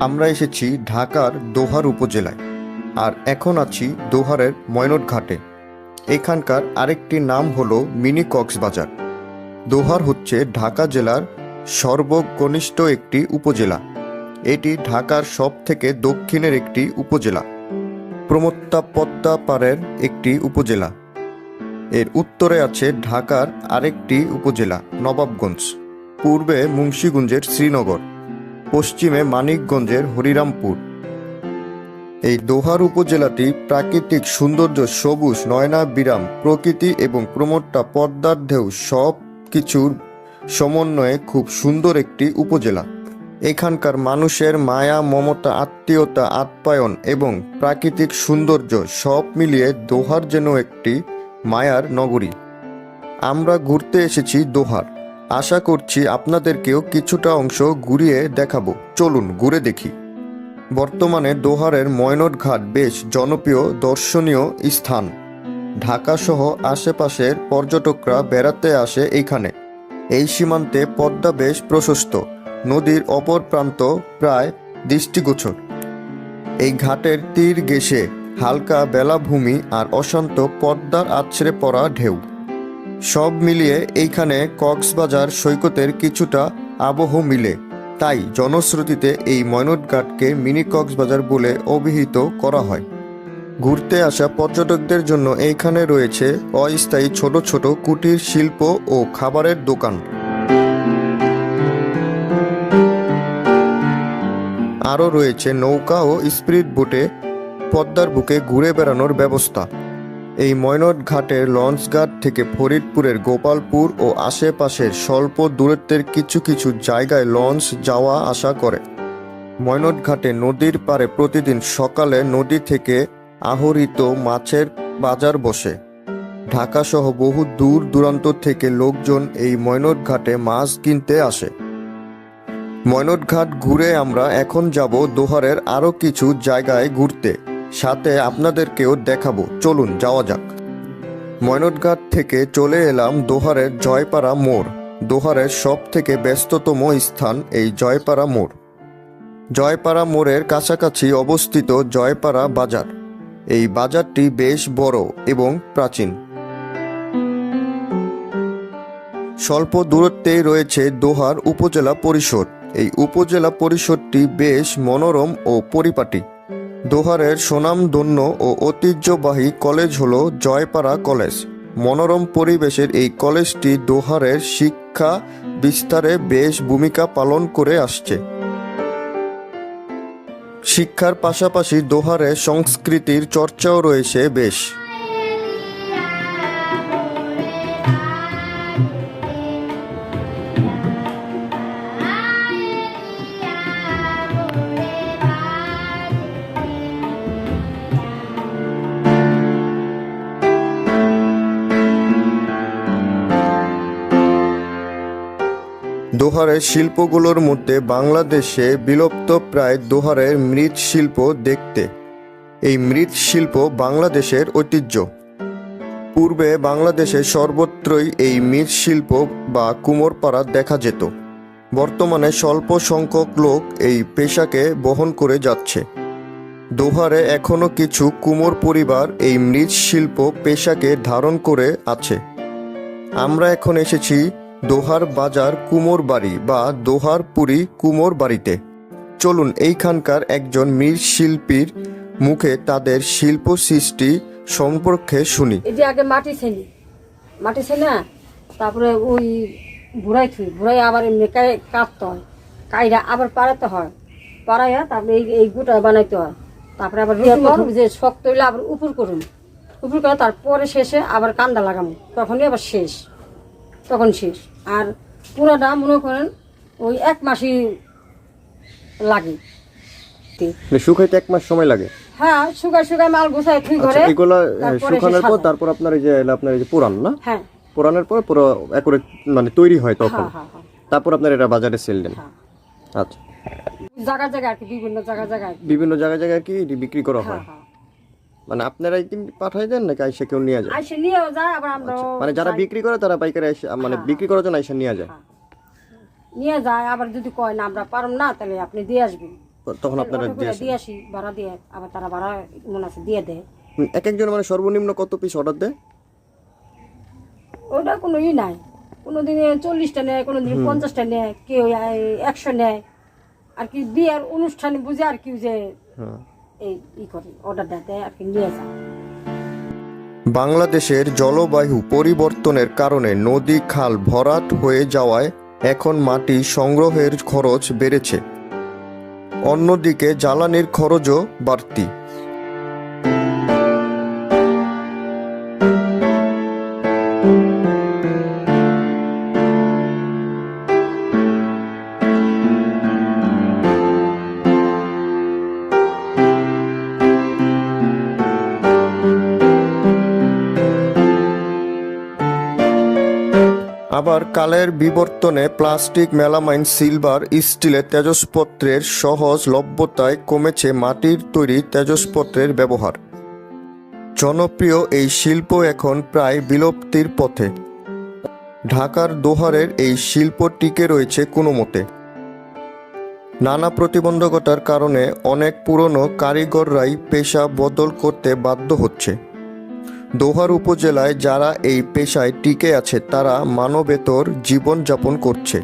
আমরা এসেছি ঢাকার দোহার উপজেলায় আর এখন আছি দোহারের ময়নট ঘাটে এখানকার আরেকটি নাম হলো মিনি কক্সবাজার। দোহার হচ্ছে ঢাকা জেলার সর্বকনিষ্ঠ একটি উপজেলা। এটি ঢাকার সব থেকে দক্ষিণের একটি উপজেলা। প্রমত্তা পদ্মা পাড়ের একটি উপজেলা। এর উত্তরে আছে ঢাকার আরেকটি উপজেলা, নবাবগঞ্জ। পূর্বে মুন্সীগঞ্জের শ্রীনগর। পশ্চিমে মানিকগঞ্জের হরিরামপুর। এই দোহার উপজেলাটি প্রাকৃতিক সৌন্দর্য সবুজ, নয়না বিরাম, প্রকৃতি এবং প্রমোটটা পদ্মার ঢেউ সব কিছুর সমন্বয়ে খুব সুন্দর একটি উপজেলা। এখানকার মানুষের মায়া, মমতা, আত্মীয়তা, আপ্যায়ন এবং প্রাকৃতিক সৌন্দর্য সব মিলিয়ে দোহার যেন একটি মায়ার নগরী। আমরা ঘুরতে এসেছি দোহার। আশা করছি আপনাদেরকেও কিছুটা অংশ ঘুরিয়ে দেখাবো। চলুন, ঘুরে দেখি। বর্তমানে দোহারের ময়নট ঘাট বেশ জনপ্রিয়, দর্শনীয় স্থান। ঢাকা সহ আশেপাশের পর্যটকরা বেড়াতে আসে এইখানে এই সীমান্তে পদ্মা বেশ প্রশস্ত। নদীর অপর প্রান্ত প্রায় দৃষ্টিগোচর। এই ঘাটের তীর ঘেঁষে হালকা বেলাভূমি আর অশান্ত পদ্মার আছড়ে পড়া ঢেউ। সব মিলিয়ে এইখানে কক্সবাজার সৈকতের কিছুটা আবহ মিলে। তাই জনশ্রুতিতে এই ময়নটঘাটকে মিনি কক্সবাজার বলে অভিহিত করা হয়। ঘুরতে আসা পর্যটকদের জন্য এইখানে রয়েছে অস্থায়ী ছোট ছোট কুটির শিল্প ও খাবারের দোকান। আরও রয়েছে নৌকা ও স্পিরিট বোটে পদ্মার বুকে ঘুরে বেড়ানোর ব্যবস্থা। এই ময়নট ঘাটের লঞ্চ ঘাট থেকে ফরিদপুরের গোপালপুর ও আশেপাশের স্বল্প দূরত্বের কিছু কিছু জায়গায় লঞ্চ যাওয়া আসা করে। ময়নট ঘাটে নদীর পাড়ে প্রতিদিন সকালে নদী থেকে আহরিত মাছের বাজার বসে। ঢাকা সহ বহু দূর দূরান্ত থেকে লোকজন এই ময়নট ঘাটে মাছ কিনতে আসে। ময়নট ঘাট ঘুরে আমরা এখন যাব দোহারের আরও কিছু জায়গায় ঘুরতে। সাথে আপনাদেরকেও দেখাবো। চলুন, যাওয়া যাক। ময়নটঘাট থেকে চলে এলাম দোহারের জয়পাড়া মোড়। দোহারের সব থেকে ব্যস্ততম স্থান এই জয়পাড়া মোড়। জয়পাড়া মোড়ের কাছাকাছি অবস্থিত জয়পাড়া বাজার। এই বাজারটি বেশ বড় এবং প্রাচীন। স্বল্প দূরত্বেই রয়েছে দোহার উপজেলা পরিষদ। এই উপজেলা পরিষদটি বেশ মনোরম ও পরিপাটি। দোহারের সুনামধন্য ও ঐতিহ্যবাহী কলেজ হল জয়পাড়া কলেজ। মনোরম পরিবেশের এই কলেজটি দোহারের শিক্ষা বিস্তারে বেশ ভূমিকা পালন করে আসছে। শিক্ষার পাশাপাশি দোহারে সংস্কৃতির চর্চাও রয়েছে বেশ। দোহারের শিল্পগুলোর মধ্যে বাংলাদেশে বিলুপ্ত প্রায় দোহারের মৃৎশিল্প দেখতে। এই মৃৎশিল্প বাংলাদেশের ঐতিহ্য। পূর্বে বাংলাদেশে সর্বত্রই এই মৃৎশিল্প বা কুমোরপাড়া দেখা যেত। বর্তমানে স্বল্প সংখ্যক লোক এই পেশাকে বহন করে যাচ্ছে। দোহারে এখনও কিছু কুমোর পরিবার এই মৃৎশিল্প পেশাকে ধারণ করে আছে। আমরা এখন এসেছি দোহার বাজার কুমোর বাড়ি বা দোহার পুরী কুমোর বাড়িতে। চলুন এইখানকার একজন মৃৎশিল্পীর মুখে তাদের শিল্প সৃষ্টি সম্পর্কে শুনি। এটি আগে মাটি ছেনি মাটি ছেনা তারপরে ওই বুড়াই থুই। বুড়াই আবার এমনি কাটতে হয়। কাইরা আবার পাড়াতে হয়। পাড়াইয়া তারপরে এই এই গুটা বানাইতে হয়। তারপরে আবার ইয়ে যে শক্ত হইলে আবার উপর করুন। উপর করে তারপরে শেষে আবার কান্দা লাগামু। তখনই আবার শেষ। তখন শেষ। আর পুরোটা মনে করেন ওই এক মাসই লাগে। মানে শুকাইতে এক মাস সময় লাগে? হ্যাঁ শুকায় শুকায় মাল গুছাই থুই ঘরে আচ্ছা এগুলা শুকানোর পর তারপর আপনার এই যে আপনার এই যে পুরান না? হ্যাঁ। পুরানোর পর পুরো একরে মানে তৈরি হয় তখন। হ্যাঁ হ্যাঁ। তারপর আপনার এটা বাজারে সেল দেন। আচ্ছা। জায়গা জায়গা আর কি বিভিন্ন জায়গা জায়গায় বিভিন্ন জায়গায় জায়গায় কি এটি বিক্রি করা হ্যাঁ। মানে আপনারা একদিন পাঠাই দেন নাকি আইসা কেউ নিয়ে যায়? আইসে নিয়েও যায় আবার আমরা মানে যারা বিক্রি করে তারা পাইকারি আইসা মানে হ্যাঁ, বিক্রি করার জন্য আইসা নিয়ে যায়? নিয়ে যায় আবার যদি কয় না আমরা পারম না তাহলে আপনি দিয়ে আসবেন। তখন আপনারা দিয়ে আসি ভাড়া দিয়ে আবার তারা ভাড়া মনে আছে দিয়ে দেয়। এক একজন মানে সর্বনিম্ন কত পিস অর্ডার দেয়? ওটা কোনো ই নাই। কোনো দিনে চল্লিশটা নেয় কোনো দিনে পঞ্চাশটা নেয় কেউ একশো নেয়। আর কি বিয়ের অনুষ্ঠানে বুঝে আর কি যে হ্যাঁ। বাংলাদেশের জলবায়ু পরিবর্তনের কারণে নদী খাল ভরাট হয়ে যাওয়ায় এখন মাটি সংগ্রহের খরচ বেড়েছে। অন্যদিকে জ্বালানির খরচও বাড়তি। আবার কালের বিবর্তনে প্লাস্টিক, মেলামাইন, সিলভার, স্টিলের তেজস্পত্রের সহজলভ্যতায় কমেছে মাটির তৈরি তেজস্পত্রের ব্যবহার। জনপ্রিয় এই শিল্প এখন প্রায় বিলুপ্তির পথে। ঢাকার দোহারের এই শিল্প টিকে রয়েছে কোনো মতে। নানা প্রতিবন্ধকতার কারণে অনেক পুরনো কারিগররাই পেশা বদল করতে বাধ্য হচ্ছে। দোহার উপজেলায় যারা এই পেশায় টিকে আছে, তারা মানবেতর জীবনযাপন করছে।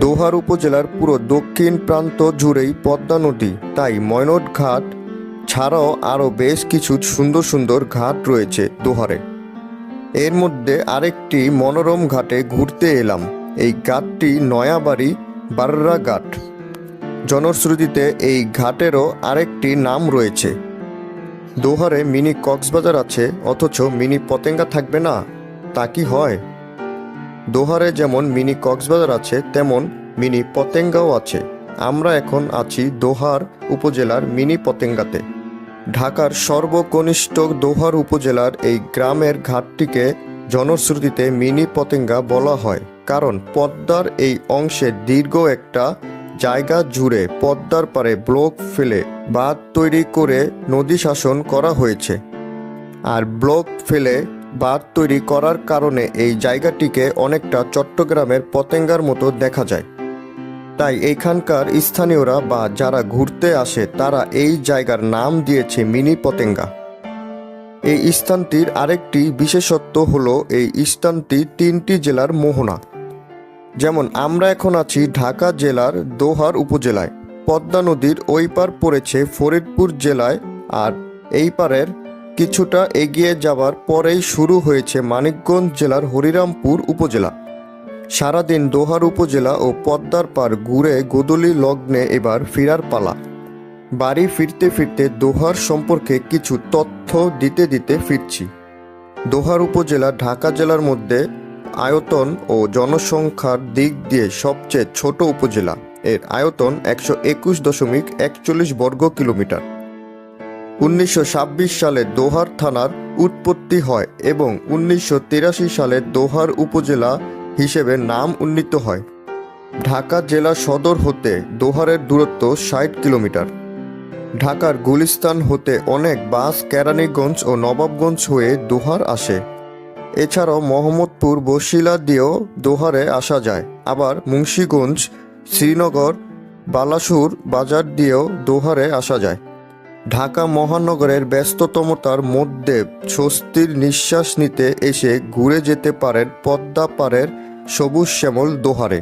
দোহার উপজেলার পুরো দক্ষিণ প্রান্ত জুড়েই পদ্মা নদী, তাই ময়নট ঘাট ছাড়াও আরও বেশ কিছু সুন্দর সুন্দর ঘাট রয়েছে দোহারে। এর মধ্যে আরেকটি মনোরম ঘাটে ঘুরতে এলাম। এই ঘাটটি নয়াবাড়ি বাররা ঘাট। জনশ্রুতিতে এই ঘাটেরও আরেকটি নাম রয়েছে। দোহারে মিনি কক্সবাজার আছে, অথচ মিনি পতেঙ্গা থাকবে না, তা কি হয়? দোহারে যেমন মিনি কক্সবাজার আছে, তেমন মিনি পতেঙ্গাও আছে। আমরা এখন আছি দোহার উপজেলার মিনি পতেঙ্গাতে। ঢাকার সর্বকনিষ্ঠ দোহার উপজেলার এই গ্রামের ঘাটটিকে জনশ্রুতিতে মিনি পতেঙ্গা বলা হয়। কারণ পদ্মার এই অংশে দীর্ঘ একটা জায়গা জুড়ে পদ্মার পারে ব্লক ফেলে বাঁধ তৈরি করে নদী শাসন করা হয়েছে। আর ব্লক ফেলে বাঁধ তৈরি করার কারণে এই জায়গাটিকে অনেকটা চট্টগ্রামের পতেঙ্গার মতো দেখা যায়। তাই এইখানকার স্থানীয়রা বা যারা ঘুরতে আসে, তারা এই জায়গার নাম দিয়েছে মিনি পতেঙ্গা। এই স্থানটির আরেকটি বিশেষত্ব হলো, এই স্থানটি তিনটি জেলার মোহনা। যেমন আমরা এখন আছি ঢাকা জেলার দোহার উপজেলায়। পদ্মা নদীর ওই পার পড়েছে ফরিদপুর জেলায় আর এই পারের কিছুটা এগিয়ে যাবার পরেই শুরু হয়েছে মানিকগঞ্জ জেলার হরিরামপুর উপজেলা। সারাদিন দোহার উপজেলা ও পদ্মার পার ঘুরে গোদলি লগ্নে এবার ফিরার পালা। বাড়ি ফিরতে ফিরতে দোহার সম্পর্কে কিছু তথ্য দিতে দিতে ফিরছি। দোহার উপজেলা ঢাকা জেলার মধ্যে আয়তন ও জনসংখ্যার দিক দিয়ে সবচেয়ে ছোট উপজেলা। এর আয়তন একশো একুশ দশমিক একচল্লিশ বর্গ কিলোমিটার। উনিশশো ছাব্বিশ সালে দোহার থানার উৎপত্তি হয় এবং উনিশশো তিরাশি সালে দোহার উপজেলা হিসেবে নাম উন্নীত হয়। ঢাকা জেলা সদর হতে দোহারের দূরত্ব ষাট কিলোমিটার। ঢাকার গুলিস্তান হতে অনেক বাস, কেরানীগঞ্জ ও নবাবগঞ্জ হয়ে দোহার আসে। এছাড়াও মোহাম্মদপুর বসিলা দিয়েও দোহারে আসা যায়। আবার মুন্সীগঞ্জ, শ্রীনগর, বালাসুর বাজার দিয়েও দোহারে আসা যায়। ঢাকা মহানগরের ব্যস্ততমতার মধ্যে স্বস্তির নিঃশ্বাস নিতে এসে ঘুরে যেতে পারেন পদ্মা পাড়ের সবুজ শ্যামল দোহারে।